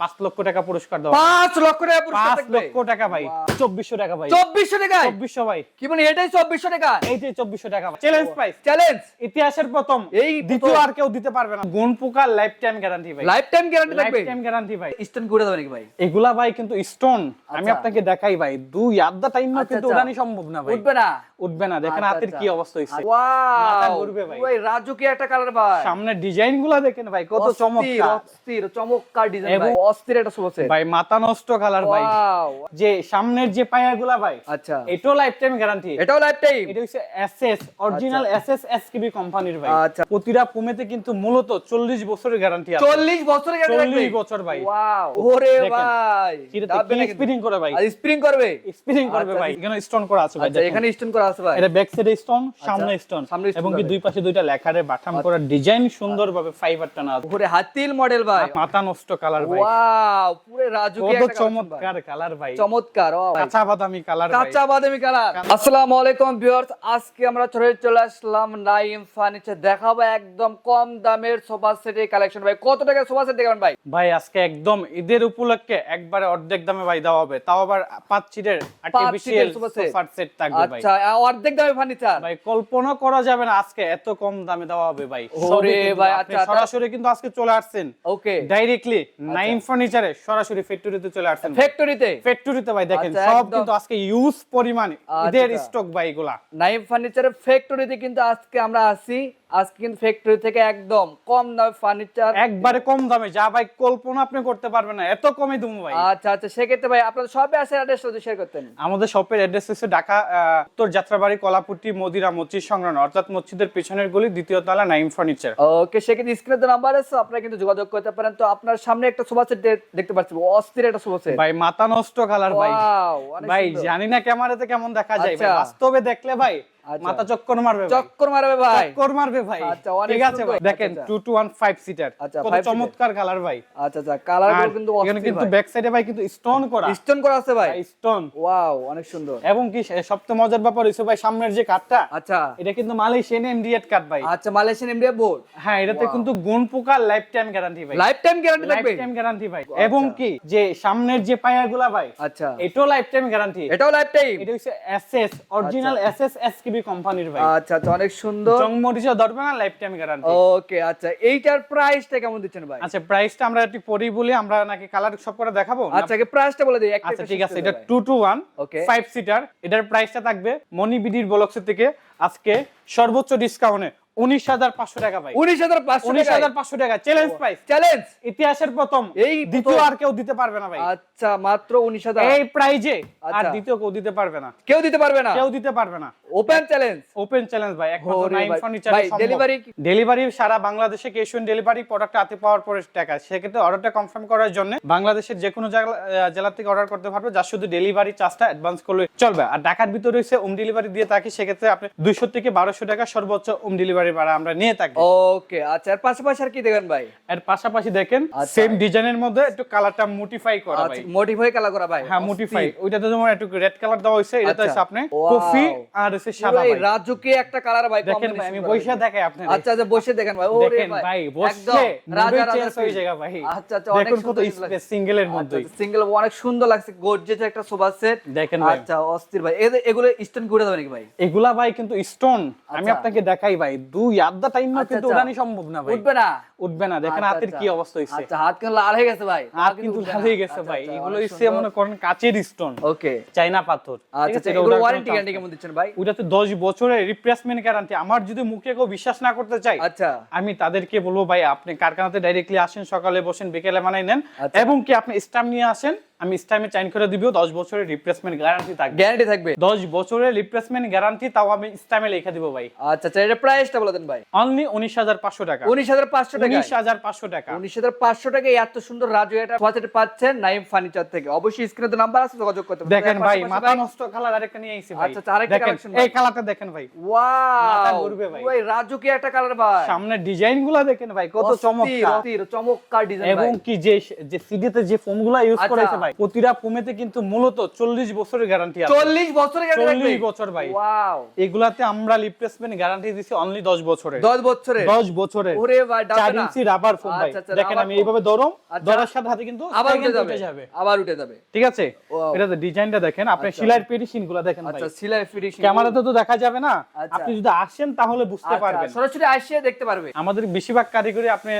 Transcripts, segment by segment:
পাঁচ লক্ষ টাকা পুরস্কার পাঁচ লক্ষ টাকা পুরস্কার পাঁচ লক্ষ টাকা ভাই চব্বিশশো টাকা ভাই। চব্বিশশো টাকায়? চব্বিশশো ভাই। কি মানে এটাই চব্বিশশো টাকা? চব্বিশশো টাকা চ্যালেঞ্জ প্রাইস চ্যালেঞ্জ ইতিহাসের প্রথম। এই দ্বিতীয় আর কেউ দিতে পারবে না। গুণ পোকার লাইফ টাইম গ্যারান্টি ভাই। Life time guarantee life time guarantee ভাই। স্টোন ঘুরে দেবে নাকি ভাই? এগুলা ভাই কিন্তু স্টোন আমি আচ্ছা। আপনাকে দেখাই ভাই। দুই আধা টাইম না আচ্ছা, কিন্তু আচ্ছা। উড়ানি সম্ভব না ভাই। উঠবে না? উঠবে না। দেখেন আচ্ছা, হাতের আচ্ছা। কি অবস্থা মাথা ঘুরবে ভাই। রাজুকি একটা কালার ভাই। সামনে ডিজাইনগুলা দেখেন ভাই কত চমৎকার। অস্থির চমৎকার ডিজাইন ভাই। অস্থির একটা শুভছে ভাই মাথা নষ্ট কালার ভাই। যে সামনের যে পায়াগুলা ভাই আচ্ছা। এটাও লাইফ টাইম গ্যারান্টি এটাও লাইফ টাইম এটা হচ্ছে এসএস অরিজিনাল এসএস এসকিবি কোম্পানির ভাই। আচ্ছা। প্রতিটা পুমেতে কিন্তু মূলত 40 বছরের গ্যারান্টি আছে। চল্লিশ বছরের গ্যারান্টি 40 বছর ভাই। ওয়াও ওরে ভাই। কিরে ভাই। স্প্রিং করবে? করবে আচ্ছা, ভাই। এখানে স্টোন করা আছে ভাই আচ্ছা এখানে স্টোন করা আছে ভাই। এটা ব্যাক সাইডে স্টোন সামনে স্টোন এবং কি দুই পাশে দুইটা লেখারে বাটাম করা ডিজাইন সুন্দরভাবে ফাইবার টানা আছে ওরে হাতিল মডেল ভাই। মাথা নষ্ট কালার ভাই। ওয়াও পুরো রাজুকি একটা চমৎকার কালার ভাই। চমৎকার। কাঁচা বাদামি কালার কাঁচা বাদামি কালার আসসালামু আলাইকুম ভিউয়ার্স আজকে আমরা চলে চলে আসলাম নাইম ফার্নিচার দেখাবো একদম কম দামের সোফা সেটের কালেকশন ভাই। কত টাকা সোফা সেট দেখাবেন ভাই? ভাই আজকে একদম ঈদের উপলক্ষে একবারে অর্ধেক দামে ভাই দেওয়া হবে। তাও আবার পাঁচ সিটের আর্টিফিশিয়াল। সোফার সেট থাকবে ভাই। আচ্ছা অর্ধেক দামে ফার্নিচার ভাই কল্পনা করা যাবে না আজকে এত কম দামে দেওয়া হবে ভাই। ওরে ভাই, আচ্ছা, আচ্ছা। সরাসরি কিন্তু আজকে চলে আসছেন। ওকে ডাইরেক্টলি নাইম ফার্নিচারে সরাসরি ফ্যাক্টরিতে চলে আসছেন ফ্যাক্টরিতে ফ্যাক্টরিতে ভাই দেখেন আচ্ছা, সব। কিন্তু আজকে ইউজ পরিমাণ ঈদের আচ্ছা। স্টক ভাই এগুলা। নাইম ফার্নিচারের ফ্যাক্টরিতে কিন্তু আজকে আমরা আসি আজকে কিন্তু ফ্যাক্টরি থেকে একদম কম দামে ফার্নিচার একবারে কম দামে যা ভাই কল্পনা আপনি করতে পারবেন না এত কমে দুম ভাই। আচ্ছা আচ্ছা সেক্ষেত্রে ভাই আপনাদের অ্যাড্রেস যদি শেয়ার করতেন। আমাদের শপের অ্যাড্রেস হচ্ছে ঢাকা উত্তর যাত্রাবাড়ি কলাপুটি মদিরা মসজিদ সংলগ্ন অর্থাৎ মসজিদের পিছনের গলি দ্বিতীয় তলা নাইম ফার্নিচার ওকে সেক্ষেত্রে স্ক্রিনে তো নাম্বার আছে আপনারা কিন্তু যোগাযোগ করতে পারেন। তো আপনার সামনে একটা সোফা দেখতে পাচ্ছি অস্থির একটা সোফা সেট ভাই মাথা নষ্ট কালার ভাই ভাই। জানি না ক্যামেরাতে কেমন দেখা যায় আচ্ছা। বাস্তবে দেখলে ভাই। মাথা চক্কর মারবে চক্কর মারবে ভাই। চক্কর মারবে ভাই। আচ্ছা, ঠিক আছে ভাই। দেখেন আচ্ছা, আচ্ছা। 2 টু 1 5 সিটার আচ্ছা, কত চমৎকার কালার ভাই। আচ্ছা আচ্ছা কালার কিন্তু এখানে কিন্তু ব্যাক সাইডে ভাই কিন্তু স্টোন করা। স্টোন করা আছে ভাই। স্টোন ওয়াও অনেক সুন্দর। এবং কি সবচেয়ে মজার ব্যাপার হইছে ভাই সামনের যে কাঠটা আচ্ছা। এটা কিন্তু মালয়েশিয়ান এমডিএট কাঠ ভাই। আচ্ছা মালয়েশিয়ান এমডিএ বোর্ড হ্যাঁ এটাতে কিন্তু গুণ পোকার লাইফ টাইম গ্যারান্টি ভাই। Life time guarantee life time guarantee ভাই এবং কি যে সামনের যে পায়াগুলা ভাই আচ্ছা। এটাও লাইফ টাইম গ্যারান্টি এটাও লাইফ টাইম এটা হচ্ছে এসএস অরিজিনাল এসএস এসকিবি কোম্পানির ভাই আচ্ছা আচ্ছা অনেক সুন্দর। জংমরিচা ধরবে না লাইফ টাইম গ্যারান্টি ওকে আচ্ছা এইটার প্রাইসটা কেমন দিচ্ছেন ভাই? আচ্ছা প্রাইসটা আমরা একটু পরেই বলি আমরা নাকি কালার সব করে দেখাবো আচ্ছা আগে প্রাইসটা বলে দিই আচ্ছা ঠিক আছে এটা দাও ভাই। Two two one Okay. Five seater এটার প্রাইসটা থাকবে মনি বিডির বলক্সের থেকে আজকে সর্বোচ্চ ডিসকাউন্টে উনিশ হাজার পাঁচশো টাকা ভাই। উনিশ হাজার পাঁচশো উনিশ হাজার পাঁচশো টাকা চ্যালেঞ্জ প্রাইস চ্যালেঞ্জ ইতিহাসের প্রথম। এই দ্বিতীয় আর কেউ দিতে পারবে না ভাই। আচ্ছা মাত্র উনিশ হাজার। এই প্রাইজে আর আচ্ছা। দ্বিতীয় কেউ দিতে পারবে না। কেউ দিতে পারবে না? কেউ দিতে পারবে না। ওপেন চ্যালেঞ্জ ওপেন চ্যালেঞ্জ ভাই। একমাত্র ভাই। ফার্নিচার ভাই, delivery ডেলিভারি সারা বাংলাদেশে ক্যাশ অন ডেলিভারি প্রোডাক্ট হাতে পাওয়ার পরে টাকা? সেক্ষেত্রে অর্ডারটা কনফার্ম করার জন্য বাংলাদেশের যে কোনো জেলা থেকে অর্ডার করতে পারবে। যার শুধু ডেলিভারি চার্জটা অ্যাডভান্স করলে চলবে। আর ঢাকার ভিতরে রয়েছে হোম ডেলিভারি দিয়ে থাকি সেক্ষেত্রে আপনি দুইশো থেকে বারোশো টাকা সর্বোচ্চ হোম ডেলিভারি ভাড়া আমরা নিয়ে থাকি। ওকে আচ্ছা এর পাশাপাশি আর কি দেখেন ভাই? এর পাশাপাশি দেখেন আচ্ছা। সেম ডিজাইনের মধ্যে একটু কালারটা মোটিফাই করা ভাই। আচ্ছা মোটিফাই কালার করা ভাই। হ্যাঁ মোটিফাই ওইটাতে যেমন একটু রেড কালার দেওয়া হয়েছে এটাতে আচ্ছা। হচ্ছে আপনি কফি আর হচ্ছে সাদা ভাই। রাজুকে একটা কালার ভাই দেখেন ভাই আমি বইসা দেখাই আপনাদের। আচ্ছা আচ্ছা বসে দেখেন ভাই ওরে ভাই বসছে রাজা রাজা হয়ে যায় ভাই। আচ্ছা আচ্ছা অনেক সুন্দর স্পেস সিঙ্গেলের মধ্যে। সিঙ্গেল অনেক সুন্দর লাগছে গর্জিয়াস একটা সোফা সেট দেখেন ভাই। আচ্ছা অস্থির ভাই। এগুলো স্টোন ঘুরে নাকি ভাই? এগুলা ভাই কিন্তু স্টোন আমি আচ্ছা। আপনাকে দেখাই ভাই দুই আধা টাইম না আচ্ছা, কিন্তু আচ্ছা। উড়ানি সম্ভব না ভাই। উঠবে না? উঠবে না দেখেন আচ্ছা, হাতের আচ্ছা। কি অবস্থা হইছে আচ্ছা হাত কিন্তু লাল হয়ে গেছে ভাই। হাত কিন্তু লাল হয়ে গেছে ভাই। এগুলো হচ্ছে মনে করেন কাচের স্টোন ওকে চাইনা পাথর। আচ্ছা? আচ্ছা এগুলো ওয়ারেন্টি গ্যারান্টি কেমন দিচ্ছেন ভাই? ওইটাতে দশ বছরের রিপ্লেসমেন্ট গ্যারান্টি আমার যদি মুখে কেউ বিশ্বাস না করতে চাই আচ্ছা। আমি তাদেরকে বলব ভাই আপনি কারখানাতে ডাইরেক্টলি আসেন সকালে বসেন বিকেলে বানাই নেন আচ্ছা। এবং কি আপনি স্টাম্প নিয়ে আসেন? আমি স্টাম্পে চাইন করে দিব দশ বছরের রিপ্লেসমেন্ট গ্যারান্টি থাকবে। গ্যারান্টি থাকবে? দশ বছরের রিপ্লেসমেন্ট গ্যারান্টি তাও আমি স্টাম্পে লিখে দিব ভাই। আচ্ছা আচ্ছা এটা প্রাইসটা বলে দেন ভাই। অনলি উনিশ হাজার পাঁচশো টাকা। উনিশ হাজার পাঁচশো টাকা উনিশ হাজার পাঁচশো টাকা। উনিশ হাজার পাঁচশো টাকা এত সুন্দর রাজু এটা বাজেটে পাচ্ছেন নাইম ফার্নিচার থেকে। অবশ্যই স্ক্রিনে তো নাম্বার আছে যোগাযোগ করতে দেখেন ভাই মাথা নষ্ট কালার আরেকটা নিয়ে আইছি ভাই। আচ্ছা, আচ্ছা, আরেকটা ভাই। এই কালারটা দেখেন ভাই। মাথা ওয়াও ঘুরবে ভাই। ভাই রাজু কি একটা কালার ভাই? সামনের ডিজাইনগুলা দেখেন ভাই কত চমৎকার। চমৎকার ডিজাইন এবং কি যে যে সিডিতে যে ফোমগুলা ইউজ। করেছে ভাই। প্রতিটা ফোমেতে কিন্তু মূলত চল্লিশ বছরের গ্যারান্টি আছে। চল্লিশ বছরের চল্লিশ বছর ভাই। ওয়াও এগুলাতে আমরা রিপ্লেসমেন্ট গ্যারান্টি দিচ্ছি অনলি দশ বছরের। দশ বছরের। দশ ওরে ভাই চার ইঞ্চি রাবার ফোম ভাই। আচ্ছা, আচ্ছা, দেখেন আমি এইভাবে ধরম আচ্ছা। ধরার সাথে হাতে কিন্তু আবার উঠে যাবে। আবার উঠে যাবে। ঠিক আছে. এটা ডিজাইনটা দেখেন আপনি আচ্ছা। সিলাইয়ের পেডিশনগুলা দেখেন ভাই। আচ্ছা সিলাই ফিনিশিং ক্যামেরাতে তো দেখা যাবে না। আচ্ছা। আপনি যদি আসেন তাহলে বুঝতে পারবেন। সরাসরি আসিয়ে দেখতে পারবে। আমাদের বেশিরভাগ কারিগরি আপনি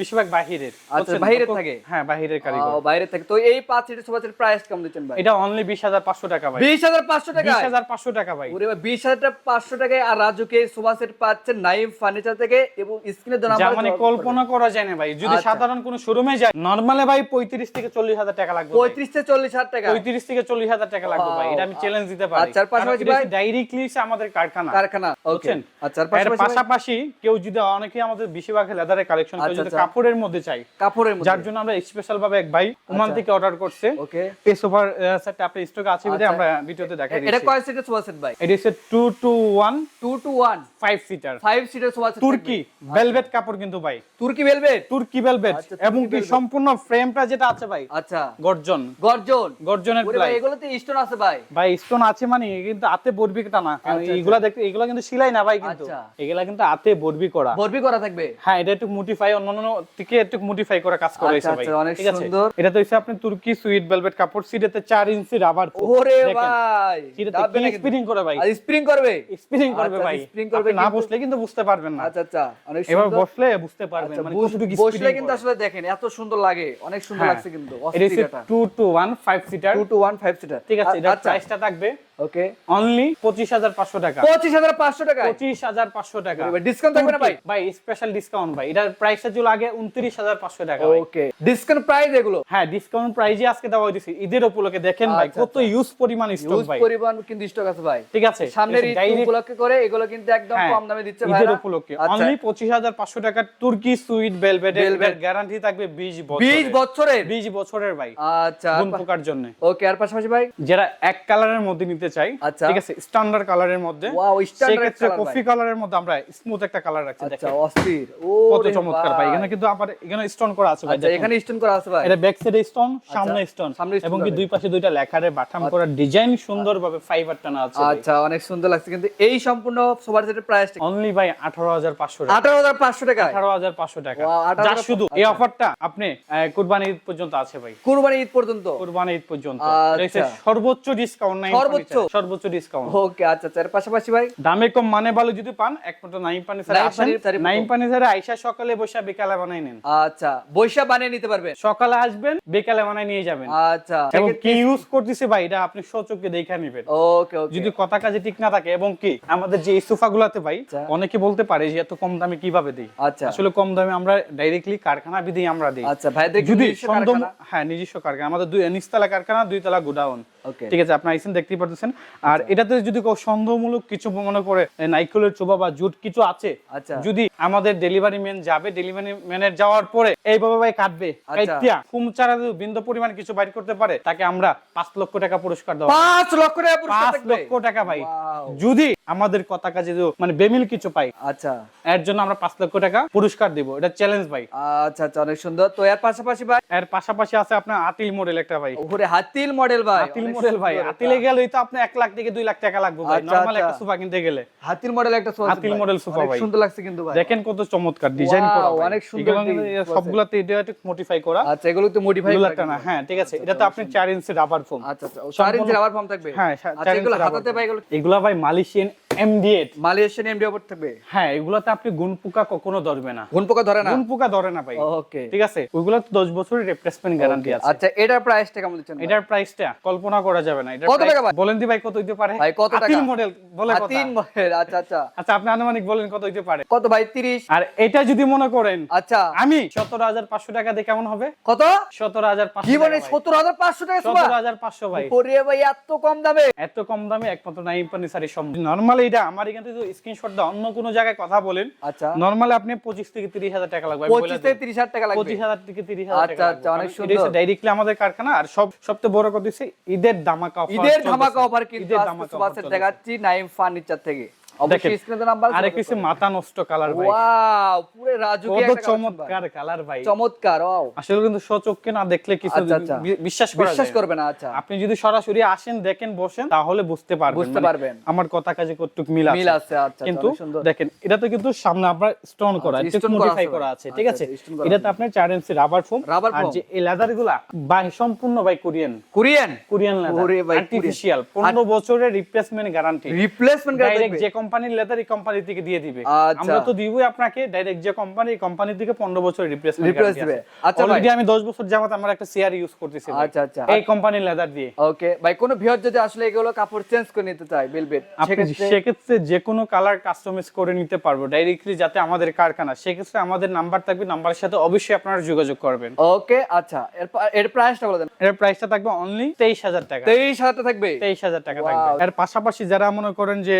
বেশিরভাগ বাহিরের। আচ্ছা? বাহিরের থাকে? হ্যাঁ বাহিরের কারিগর। বাইরে থেকে। তো এই পাঁচ সিটের সোফা সেটের প্রাইস কেমন দিচ্ছেন ভাই। এটা অনলি বিশ হাজার পাঁচশো টাকা ভাই। বিশ হাজার পাঁচশো টাকা বিশ হাজার পাঁচশো টাকা ভাই। ওরে ভাই বিশ হাজার পাঁচশো টাকায় আর রাজুকে সোফা সেট পাচ্ছেন নাইম ফার্নিচার থেকে এবং স্ক্রিনে দেওয়া যা মানে কল্পনা করা যায় না ভাই। যদি আচ্ছা। সাধারণ কোনো শোরুমে যায় নর্মালে ভাই পঁয়ত্রিশ থেকে চল্লিশ হাজার টাকা লাগবে ভাই। পঁয়ত্রিশ থেকে চল্লিশ হাজার টাকা। পঁয়ত্রিশ থেকে চল্লিশ হাজার টাকা লাগবে ভাই। এটা আমি চ্যালেঞ্জ দিতে পারি। আচ্ছা, পাশাপাশি ভাই? ডাইরেক্টলি আমাদের কারখানা। কারখানা বুঝছেন? আচ্ছা পাশাপাশি কেউ যদি অনেকে আমাদের বেশিরভাগ লেদারের কালেকশন কেউ যদি। কাপড়ের মধ্যে চাই কাপড়ের মধ্যে। যার জন্য আমরা স্পেশাল ভাবে এক ভাই ওমান। থেকে অর্ডার করছে। ওকে এই সোফার সেটটা আপনার স্টক আছে বলে আচ্ছা। আমরা ভিডিওতে দেখাই এটা কয় সিটের সোফা সেট ভাই? এটা হচ্ছে two two one two two one five seater five সিটের সোফা সেট তুর্কি ভেলভেট কাপড় কিন্তু ভাই। তুর্কি ভেলভেট তুর্কি ভেলভেট আচ্ছা, এবং কি সম্পূর্ণ ফ্রেমটা যেটা আছে ভাই আচ্ছা। গর্জন। গর্জন। গর্জনের প্লাই। এগুলোতে স্টোন আছে ভাই। ভাই স্টোন আছে মানে কিন্তু হাতে বরবি টা না। আচ্ছা, এইগুলা দেখতে এগুলা কিন্তু সিলাই না ভাই কিন্তু। আচ্ছা। এগুলা কিন্তু হাতে বরবি করা। বরবি করা থাকবে? হ্যাঁ এটা একটু মোটিফাই অন্যান্য থেকে একটু মোটিফাই করা কাজ করা আচ্ছা, হয়েছে ভাই। আচ্ছা, ঠিক আছে। এটা তো হচ্ছে আপনি তুর্কি সুইট ভেলভেট কাপড় সিটেতে 4 ইঞ্চি রাবার ওরে ভাই সিটেতে কি স্প্রিং করে ভাই? আর স্প্রিং করবে? স্প্রিং করবে আচ্ছা, ভাই। স্প্রিং করবে না বসলে কিন্তু বুঝতে পারবেন না। আচ্ছা আচ্ছা অনেক এবার বসলে বুঝতে পারবেন আচ্ছা, মানে কতটুকু বসলে কিন্তু আসলে দেখেন এত সুন্দর লাগে অনেক সুন্দর লাগছে কিন্তু এটা হচ্ছে 2 two 1 5 seater two two one five seater ঠিক আছে আচ্ছা। প্রাইসটা থাকবে ওকে। অনলি 25500 টাকা। পঁচিশ হাজার পাঁচশো টাকা 25500 টাকা। ডিসকাউন্ট থাকবে না ভাই? ভাই স্পেশাল ডিসকাউন্ট ভাই। এটার প্রাইসটা ছিল আগে 29500 টাকা ওকে। ডিসকাউন্ট প্রাইস এগুলো? হ্যাঁ ডিসকাউন্ট প্রাইজে আজকে দেওয়া হইছে ঈদের উপলক্ষে দেখেন ভাই আচ্ছা, কত ইউজ পরিমাণ স্টক ভাই। পরিমাণ কিন্তু স্টক আছে ভাই। ঠিক আছে। সামনের ঈদ উপলক্ষে করে এগুলো কিন্তু একদম হ্যাঁ, কম দামে দিচ্ছে ঈদের ভাই উপলক্ষে। আচ্ছা। অনলি 25500 টাকা তুর্কি সুইট ভেলভেট Velvet। গ্যারান্টি থাকবে 20 বছর 20 বছরের? 20 বছরের ভাই। আচ্ছা। গুণ জন্য। ওকে আর পাশাপাশি ভাই? যারা এক কালারের মধ্যে নিতে চাই। আচ্ছা। ঠিক আছে স্ট্যান্ডার্ড কালারের মধ্যে। Standard সেক্ষেত্রে colour কফি কালারের মধ্যে আমরা স্মুথ একটা কালার রাখছি আচ্ছা অস্থির। ও কত চমৎকার ভাই এখানে কিন্তু আবার এখানে স্টোন করা আছে ভাই আচ্ছা এখানে স্টোন করা আছে ভাই। এটা ব্যাক সাইডে স্টোন সামনে স্টোন এবং কি দুই পাশে দুইটা লেখারে বাটাম করা ডিজাইন সুন্দরভাবে ফাইবার টানা আছে আচ্ছা অনেক সুন্দর লাগছে কিন্তু এই সম্পূর্ণ সোফার সেটের প্রাইস অনলি ভাই 18500 টাকা। আঠারো হাজার পাঁচশো টাকা। 18500 টাকা। 18,500 যা শুধু এই আচ্ছা। অফারটা আপনি কুরবানি ঈদ পর্যন্ত আছে ভাই। কুরবানি ঈদ পর্যন্ত? কুরবানি ঈদ পর্যন্ত। আচ্ছা। সর্বোচ্চ ডিসকাউন্ট নাই সর্বোচ্চ? সর্বোচ্চ ডিসকাউন্ট ওকে আচ্ছা আচ্ছা এর পাশাপাশি ভাই? দামে কম মানে ভালো যদি পান নাইম পানি স্যার নাইম পানি স্যার আইসা সকালে বসে বিকালে বানাই নেন। আচ্ছা বৈশা বানিয়ে নিতে পারবেন সকালে আসবেন বিকালে বানাই নিয়ে যাবেন। আচ্ছা এবং কি ইউজ করতেছে ভাই এটা আপনি দেখে নেবেন। ওকে ওকে। যদি কথা কাজে ঠিক না থাকে এবং কি আমাদের যে সোফা গুলাতে ভাই আচ্ছা। অনেকে বলতে পারে যে এত কম দামে কীভাবে দিই? আচ্ছা। আসলে কম দামে আমরা ডাইরেক্টলি কারখানা বিধি আমরা দিই। আচ্ছা ভাইদের যদি হ্যাঁ নিজস্ব কারখানা আমাদের দুই নিচতলা কারখানা দুই তলা গোডাউন ঠিক আছে আপনি আইসেন দেখতেই পারতেছেন আর এটাতে যদি কেউ সন্দেহমূলক কিছু মনে করে নাইকলের চোবা বা জুট কিছু আছে আচ্ছা। যদি আমাদের ডেলিভারি ম্যান যাবে ডেলিভারি ম্যানের যাওয়ার পরে এইভাবে ভাই কাটবে আচ্ছা। ফুম চারা যদি বিন্দু পরিমাণ কিছু বাইর করতে পারে তাকে আমরা পাঁচ লক্ষ টাকা পুরস্কার দেবো পাঁচ লক্ষ টাকা পাঁচ লক্ষ টাকা ভাই। যদি আমাদের কথা কাজে মানে বেমিল কিছু পাই আচ্ছা। এর জন্য আমরা পাঁচ লক্ষ টাকা পুরস্কার দিব। এটা চ্যালেঞ্জ ভাই। আচ্ছা আচ্ছা অনেক সুন্দর। তো এর পাশাপাশি ভাই? এর পাশাপাশি আছে আপনার আতিল মডেল একটা ভাই। ওরে হাতিল মডেল ভাই আতিল মডেল ভাই। আতিলে গেলেই তো আপনি এক লাখ থেকে দুই লাখ টাকা লাগবে ভাই। আচ্ছা, নরমাল আচ্ছা। একটা সোফা কিনতে গেলে। হাতির মডেল একটা সোফা হাতির মডেল সোফা ভাই। সুন্দর লাগছে কিন্তু ভাই। দেখেন কত চমৎকার ডিজাইন করা অনেক সুন্দর সবগুলাতে এটা একটু মডিফাই করা। আচ্ছা এগুলো তো মডিফাই করা। লাখ হ্যাঁ ঠিক আছে। এটা তো আপনি চার ইঞ্চি রাবার ফোম আচ্ছা আচ্ছা। চার ইঞ্চি রাবার ফর্ম থাকবে? হ্যাঁ আচ্ছা এগুলো হাতাতে ভাই এগুলো? এগুলা ভাই মালয়েশিয়ান এমডিএট মালয়েশিয়ান এমডি ওপর থাকবে? হ্যাঁ এগুলাতে আপনি গুণ পোকা কখনো ধরবে না। পোকা ধরে না? গুণ পোকা ধরে না ভাই। ওকে। ঠিক আছে? ওইগুলা তো দশ বছরের রিপ্লেসমেন্ট গ্যারান্টি আছে। আচ্ছা এটার প্রাইসটা কেমন দিচ্ছেন এটার প্রাইসটা কল্পনা করা যাবে না। এটার কত টাকা ভাই? বলেন দি ভাই কত হইতে পারে? ভাই, কত টাকা? হাতির মডেল বলে কথা। হাতিল মডেল আচ্ছা আচ্ছা। আচ্ছা আপনি আনুমানিক বলেন কত হইতে পারে? কত ভাই 30 আর এটা যদি মনে করেন আচ্ছা। আমি সতেরো হাজার পাঁচশো টাকা দিয়ে কেমন হবে? কত? সতেরো হাজার পাঁচশো কি বলে 17500 টাকা সুবা? সতেরো হাজার পাঁচশো ভাই। ওরে ভাই এত কম দামে? এত কম দামে একমাত্র নাইম ফার্নিচারের সম্ভব। নর্মালি এটা আমার এখান থেকে স্ক্রিনশট দাও অন্য কোনো জায়গায় কথা বলেন। আচ্ছা। নরমালি আপনি পঁচিশ থেকে তিরিশ হাজার টাকা লাগবে আমি 25 থেকে 30 হাজার টাকা লাগবে। পঁচিশ হাজার থেকে তিরিশ হাজার আচ্ছা, আচ্ছা, অনেক সুন্দর। ডাইরেক্টলি আমাদের কারখানা আর সব সবচেয়ে বড় কথা হচ্ছে ঈদের ধামাকা অফার ঈদের। ধামাকা অফার কিন্তু আজকে দেখাচ্ছি নাইম ফার্নিচার থেকে। অবশ্যই স্ক্রিনে নাম্বার আরেক কিছু মাথা নষ্ট কালার ভাই ওয়াও পুরো রাজুকি একটা চমৎকার কালার ভাই চমৎকার ওয়াও আসলে কিন্তু সচক্ষে না দেখলে কিছু আচ্ছা, আচ্ছা। বি- বিশ্বাস করা বিশ্বাস করবে না। আচ্ছা। আপনি যদি সরাসরি আসেন দেখেন বসেন তাহলে বুঝতে পারবেন। বুঝতে মানে পারবেন। আমার কথা কাজে কতটুক মিল আছে। মিল আছে আচ্ছা কিন্তু দেখেন এটাতে কিন্তু সামনে আপনার স্টোন করা একটু মডিফাই আছে করা ভাই। আছে? ঠিক আছে এটাতে আপনার 4 ইঞ্চি রাবার ফোম আর যে এই লেদারগুলা বাই সম্পূর্ণ by Korean Korean Korean leather artificial 15 বছরের রিপ্লেসমেন্ট গ্যারান্টি রিপ্লেসমেন্ট দেখবে যে কোম্পানির লেদার এই কোম্পানি থেকে দিয়ে দিবে। আচ্ছা। আমরা তো দিবই আপনাকে ডাইরেক্ট যে কোম্পানি কোম্পানি থেকে 15 বছর রিপ্লেসমেন্ট Replace দিবে। আচ্ছা। অলরেডি আমি 10 বছর যাবত আমার একটা শেয়ার ইউজ করতেছি আচ্ছা, আচ্ছা। এই কোম্পানির লেদার দিয়ে। ওকে ভাই কোন ভিউয়ার যদি আসলে এগুলো কাপড় চেঞ্জ করে নিতে চায় বেলভেট সেক্ষেত্রে যে কোনো কালার কাস্টমাইজ করে নিতে পারব ডাইরেক্টলি যাতে আমাদের কারখানা সেক্ষেত্রে আমাদের নাম্বার থাকবে নাম্বারের সাথে অবশ্যই আপনারা যোগাযোগ করবেন। ওকে আচ্ছা। এর এর প্রাইসটা বলে দেন। এর প্রাইসটা থাকবে অনলি তেইশ হাজার টাকা। তেইশ হাজার থাকবে? তেইশ হাজার টাকা থাকবে। এর পাশাপাশি যারা মনে করেন যে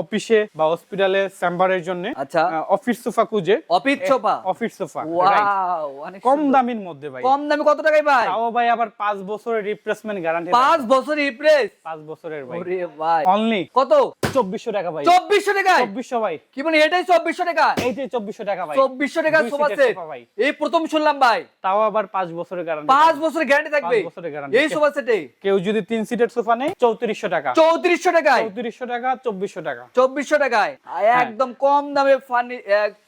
অফিসে বা হসপিটালে চেম্বারের জন্য আচ্ছা। অফিস সোফা খুঁজে। Office sofa? Office sofa wow অনেক কম দামের মধ্যে ভাই। কম দামে কত টাকায় ভাই? তাও ভাই আবার পাঁচ বছরের রিপ্লেসমেন্ট গ্যারান্টি পাঁচ বছর রিপ্লেস পাঁচ বছরের ভাই। ওরে ভাই। অনলি কত? চব্বিশশো টাকা ভাই। চব্বিশশো টাকায়? চব্বিশশো ভাই। কি মানে এটাই চব্বিশশো টাকা? এইটাই চব্বিশশো টাকা ভাই। চব্বিশশো টাকা সোফা সেট এই প্রথম শুনলাম ভাই। তাও আবার পাঁচ বছরের গ্যারান্টি পাঁচ বছরের গ্যারান্টি থাকবে। বছরের। এই সোফা সেটে কেউ যদি তিন সিটের সোফা নেয় চৌত্রিশশো টাকা। চৌত্রিশশো টাকায়? চৌত্রিশশো টাকা চব্বিশশো টাকা। চব্বিশশো টাকায়। একদম কম দামে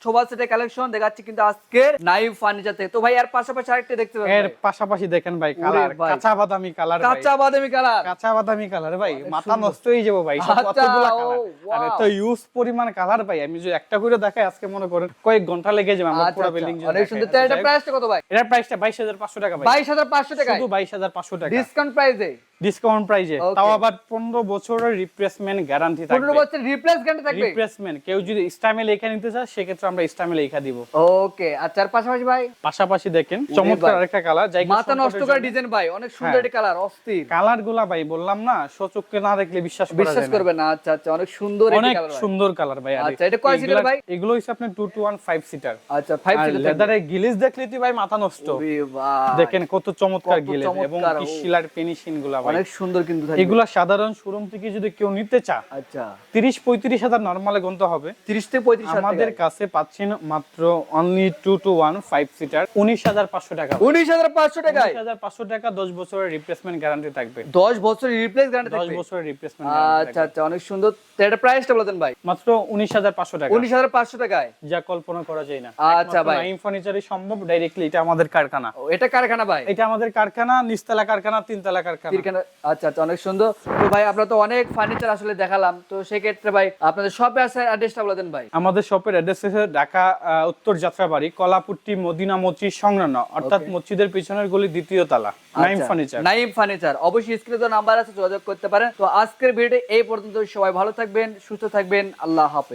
সোফা সেটের কালেকশন দেখাচ্ছি কিন্তু আজকের নাইভ ফার্নিচার থেকে। তো ভাই এর পাশাপাশি আরেকটা দেখতে এর পাশাপাশি দেখেন ভাই কালার কাঁচা বাদামি কালার কাঁচা বাদামি কালার কাঁচা বাদামি কালার ভাই মাথা নষ্ট হয়ে যাব ভাই আচ্ছা, কতগুলা কালার আর ইউজ পরিমাণ কালার ভাই আমি যদি একটা করে দেখাই আজকে মনে করেন কয়েক ঘণ্টা লেগে যাবে আমার আচ্ছা, পুরো আচ্ছা, বিল্ডিং অনেক সুন্দর। এটা প্রাইসটা কত ভাই? এটার প্রাইসটা বাইশ হাজার পাঁচশো টাকা ভাই। বাইশ হাজার পাঁচশো টাকায়। শুধু বাইশ হাজার পাঁচশো টাকা। ডিসকাউন্ট প্রাইসে ডিসকাউন্ট প্রাইজে তাও আবার পনেরো বছরের রিপ্লেসমেন্ট গ্যারান্টি থাকবে। বছর রিপ্লেস গ্যারান্টি থাকবে? রিপ্লেসমেন্ট কেউ যদি লেখা নিতে চায় সেক্ষেত্রে আমরা লেখা দিব। ওকে আচ্ছা পাশাপাশি ভাই? পাশাপাশি দেখেন চমৎকার আরেকটা কালার যাই মাথা নষ্ট করে ডিজাইন ভাই অনেক সুন্দর হ্যাঁ। একটা কালার অস্থির। কালারগুলা ভাই বললাম না সচক্ষে না দেখলে বিশ্বাস করা বিশ্বাস করবে না। আচ্ছা আচ্ছা অনেক সুন্দর অনেক সুন্দর কালার ভাই আচ্ছা, এটা কয় seater ভাই? এগুলো হচ্ছে আপনার 2 টু 1 5 সিটার আচ্ছা ফাইভ সিটার লেদারে গিলিস দেখলে তুই ভাই মাথা নষ্ট। দেখেন কত চমৎকার গিলিস এবং কি। শিলার ফিনিশিংগুলা অনেক সুন্দর কিন্তু এগুলা সাধারণ শোরুম থেকে যদি কেউ নিতে চা আচ্ছা। 30 35 হাজার নরমালে গুনতে হবে। তিরিশ থেকে পঁয়ত্রিশ আমাদের কাছে পাচ্ছেন মাত্র অনলি 2 টু 1 5 সিটার 19500 টাকা। উনিশ হাজার পাঁচশো টাকায়? 19500 টাকা 10 বছরের রিপ্লেসমেন্ট গ্যারান্টি থাকবে। দশ বছর রিপ্লেস গ্যারান্টি 10 বছরের রিপ্লেসমেন্ট আচ্ছা আচ্ছা অনেক সুন্দর। এটা প্রাইসটা বলে দেন ভাই। মাত্র 19500 টাকা। উনিশ হাজার পাঁচশো টাকায়? যা কল্পনা করা যায় না। আচ্ছা ভাই। নাইম ফার্নিচারই সম্ভব ডাইরেক্টলি এটা আমাদের কারখানা। ও, এটা কারখানা ভাই? এটা আমাদের কারখানা নিচতলা কারখানা তিনতলা কারখানা। আচ্ছা আচ্ছা অনেক সুন্দর। তো ভাই আমরা তো অনেক ফার্নিচার আসলে দেখালাম। তো সেক্ষেত্রে ভাই আপনাদের শপে আসার অ্যাড্রেসটা বলে দেন ভাই। আমাদের শপের অ্যাড্রেস হচ্ছে ঢাকা উত্তর যাত্রাবাড়ি কলাপুট্টি মদিনা মসজিদ সংলগ্ন। অর্থাৎ মসজিদের পিছনের গলি দ্বিতীয় তালা নাইম আচ্ছা, ফার্নিচার নাইম ফার্নিচার অবশ্যই স্ক্রিনে তো নাম্বার আছে যোগাযোগ করতে পারেন। তো আজকের ভিডিও এই পর্যন্ত সবাই ভালো থাকবেন সুস্থ থাকবেন। আল্লাহ হাফেজ।